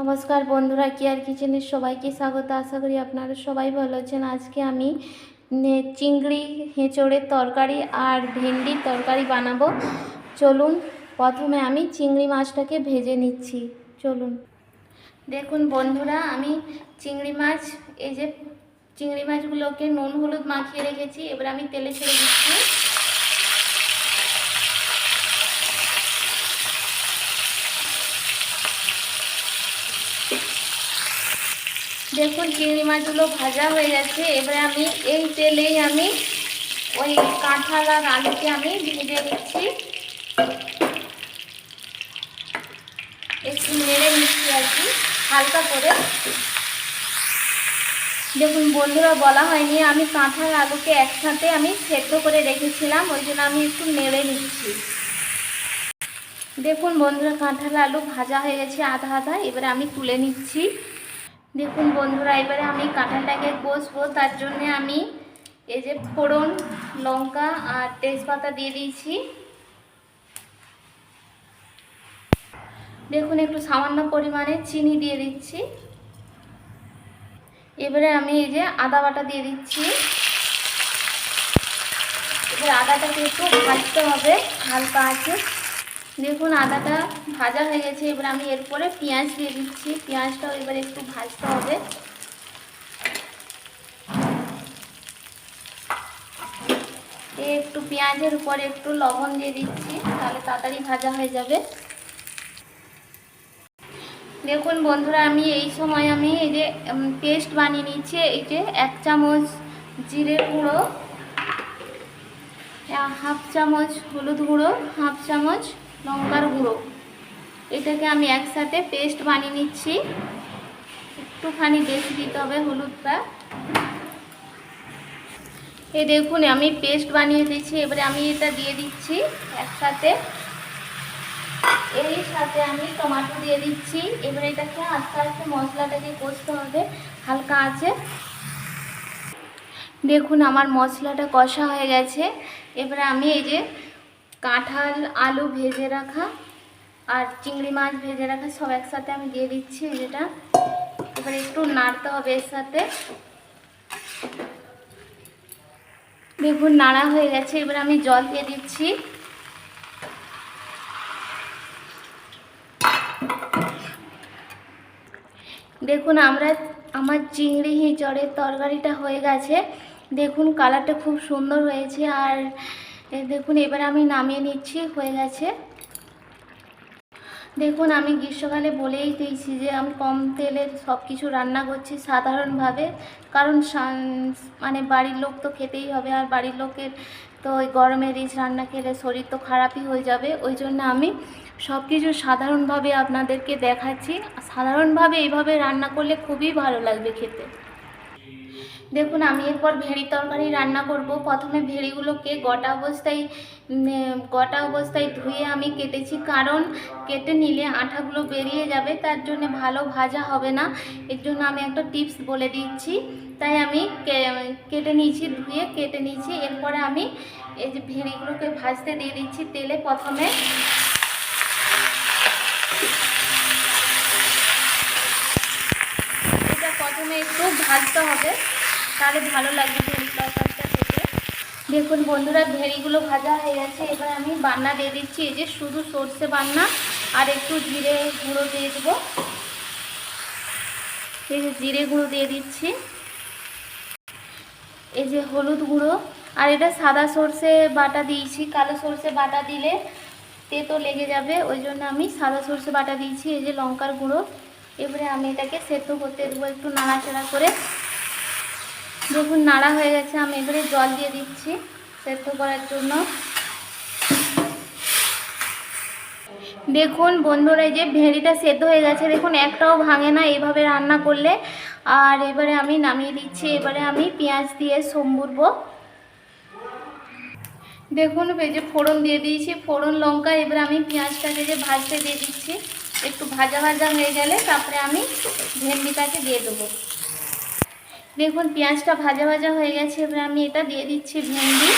নমস্কার বন্ধুরা, কেয়ার কিচেনের সবাইকে স্বাগত। আশা করি আপনারা সবাই ভালো আছেন। আজকে আমি চিংড়ি হেঁচড়ের তরকারি আর ভেন্ডির তরকারি বানাবো। চলুন, প্রথমে আমি চিংড়ি মাছটাকে ভেজে নিচ্ছি। চলুন। দেখুন বন্ধুরা, আমি চিংড়ি মাছ, এই যে চিংড়ি মাছগুলোকে নুন হলুদ মাখিয়ে রেখেছি। এবার আমি তেলে ছেড়ে দিচ্ছি। দেখুন চিংড়ি মাছগুলো ভাজা হয়ে গেছে। এবারে আমি এই তেলেই আমি ওই কাঁঠাল আর আলুকে আমি ভেজে নিচ্ছি। একটু নেড়ে নিচ্ছি আর কি, হালকা করে। দেখুন বন্ধুরা, বলা হয়নি, আমি কাঁঠাল আলুকে একসাথে আমি সেদ্ধ করে রেখেছিলাম, ওই জন্য আমি একটু নেড়ে নিচ্ছি। দেখুন বন্ধুরা, কাঁঠাল আলু ভাজা হয়ে গেছে আধা আধা, এবারে আমি তুলে নিচ্ছি। দেখুন বন্ধুরা, এবারে আমি কাঁঠালটাকে কষবো, তার জন্য আমি এই যে ফোড়ন, লঙ্কা আর তেজপাতা দিয়ে দিয়েছি। দেখুন একটু সামান্য পরিমাণে চিনি দিয়ে দিচ্ছি। এবারে আমি এই যে আদা বাটা দিয়ে দিচ্ছি। এবার আদাটাকে একটু ভাজতে হবে, হালকা আছে দেখুন, আদাটা ভাজা হয়ে গেছে। এবার আমি এরপরে পেঁয়াজ দিয়ে দিচ্ছি। পেঁয়াজটাও এবার একটু ভাজতে হবে। একটু পেঁয়াজের উপরে একটু লবণ দিয়ে দিচ্ছি, তাহলে তাড়াতাড়ি ভাজা হয়ে যাবে। দেখুন বন্ধুরা, আমি এই সময় আমি এই যে পেস্ট বানিয়ে নিচ্ছি, এই যে এক চামচ জিরে গুঁড়ো হাফ চামচ হলুদ গুঁড়ো, হাফ চামচ লঙ্কার গুঁড়ো। এটাকে আমি একসাথে পেস্ট বানিয়ে নিচ্ছি। একটুখানি বেশি দিতে হবে হলুদটা। এই দেখুন, আমি পেস্ট বানিয়ে দিচ্ছি এবারে আমি এটা দিয়ে দিচ্ছি একসাথে। এর সাথে আমি টমেটো দিয়ে দিচ্ছি। এবারে এটাকে আস্তে আস্তে মশলাটাকে কষতে হবে। হালকা আছে। দেখুন, আমার মশলাটা কষা হয়ে গেছে। এবারে আমি এই যে কাঁঠাল, আলু ভেজে রাখা আর চিংড়ি মাছ ভেজে রাখা সব একসাথে আমি দিয়ে দিচ্ছি যেটা। এবারে একটু নাড়তে হবে এর সাথে। দেখুন, নাড়া হয়ে গেছে। এবার আমি জল দিয়ে দিচ্ছি। দেখুন, আমরা, আমার চিংড়ি হিঁচড়ের তরকারিটা হয়ে গেছে। দেখুন, কালারটা খুব সুন্দর হয়েছে। আর দেখুন, এবার আমি নামিয়ে নিচ্ছি, হয়ে গেছে। দেখুন, আমি গ্রীষ্মকালে বলেই দিয়েছি যে আমি কম তেলে সব কিছু রান্না করছি সাধারণভাবে, কারণ মানে বাড়ির লোক তো খেতেই হবে, আর বাড়ির লোকের তো ওই গরমে রিচ রান্না খেলে শরীর তো খারাপই হয়ে যাবে, ওই জন্য আমি সব কিছু সাধারণভাবে আপনাদেরকে দেখাচ্ছি। সাধারণভাবে এইভাবে রান্না করলে খুবই ভালো লাগবে খেতে। দেখুন, আমি এরপর ভেড়ি তরকারি রান্না করব। প্রথমে ভেড়িগুলোকে গোটা অবস্থায় গোটা অবস্থায় ধুয়ে আমি কেটেছি। কারণ কেটে নিলে আঠাগুলো বেরিয়ে যাবে, তার জন্য ভালো ভাজা হবে না। এর জন্য আমি একটা টিপস বলে দিচ্ছি। তাই আমি কেটে নিয়েছি, ধুয়ে কেটে নিয়েছি। এরপরে আমি এই যে ভেড়িগুলোকে ভাজতে দিয়ে দিচ্ছি তেলে। প্রথমে এটা প্রথমে একটু ভাজতে হবে। তাহলে ভালো লাগবে তরকারিটা খেতে। দেখুন বন্ধুরা, ভেড়িগুলো ভাজা হয়ে গেছে। এবার আমি বান্না দিয়ে দিচ্ছি। এই যে শুধু সর্ষে বান্না আর একটু জিরে গুঁড়ো দিয়ে দেবো। এই যে জিরে গুঁড়ো দিয়ে দিচ্ছি। এই যে হলুদ গুঁড়ো। আর এটা সাদা সর্ষে বাটা দিয়েছি। কালো সর্ষে বাটা দিলে তেতো লেগে যাবে। ওই জন্য আমি সাদা সর্ষে বাটা দিয়েছি, এই যে লঙ্কার গুঁড়ো। এবারে আমি এটাকে সেদ্ধ করতে দেবো একটু নাড়াচাড়া করে। দেখুন, নাড়া হয়ে গেছে। আমি এবারে জল দিয়ে দিচ্ছি সেদ্ধ করার জন্য। দেখুন বন্ধুরা, এই যে ভেড়িটা সেদ্ধ হয়ে গেছে। দেখুন, একটাও ভাঙে না এইভাবে রান্না করলে। আর এবারে আমি নামিয়ে দিচ্ছি। এবারে আমি পেঁয়াজ দিয়ে সম্বুরবো। দেখুন যে ফোড়ন দিয়ে দিয়েছি। ফোড়ন, লঙ্কা, এবারে আমি পেঁয়াজটাকে যে ভাজতে দিয়ে দিচ্ছি, একটু ভাজা ভাজা হয়ে গেলে তারপরে আমি ভেন্ডিটাকে দিয়ে দেবো। দেখুন, পেঁয়াজটা ভাজা ভাজা হয়ে গেছে, এবার আমি এটা দিয়ে দিচ্ছি ভেন্ডি।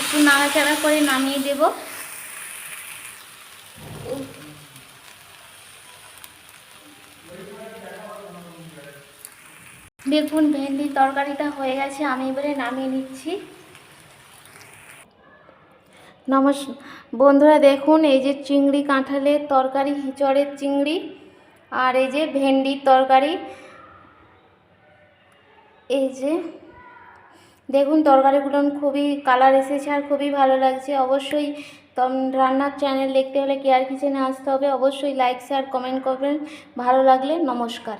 একটু নাড়াচাড়া করে নামিয়ে দেব। দেখুন, ভেন্ডির তরকারিটা হয়ে গেছে, আমি এবারে নামিয়ে নিচ্ছি। নমস্কার বন্ধুরা দেখুন, এই যে চিংড়ি কাঁঠালের তরকারি, হিচড়ের চিংড়ি। আর এই যে ভেন্ডির তরকারি। এই যে, দেখুন তরকারিগুলো খুবই কালার এসেছে আর খুবই ভালো লাগছে। অবশ্যই রান্নার চ্যানেল দেখতে হলে কেয়ার কিচেনে আসতে হবে। অবশ্যই লাইক শেয়ার কমেন্ট করবেন। ভালো লাগলে নমস্কার।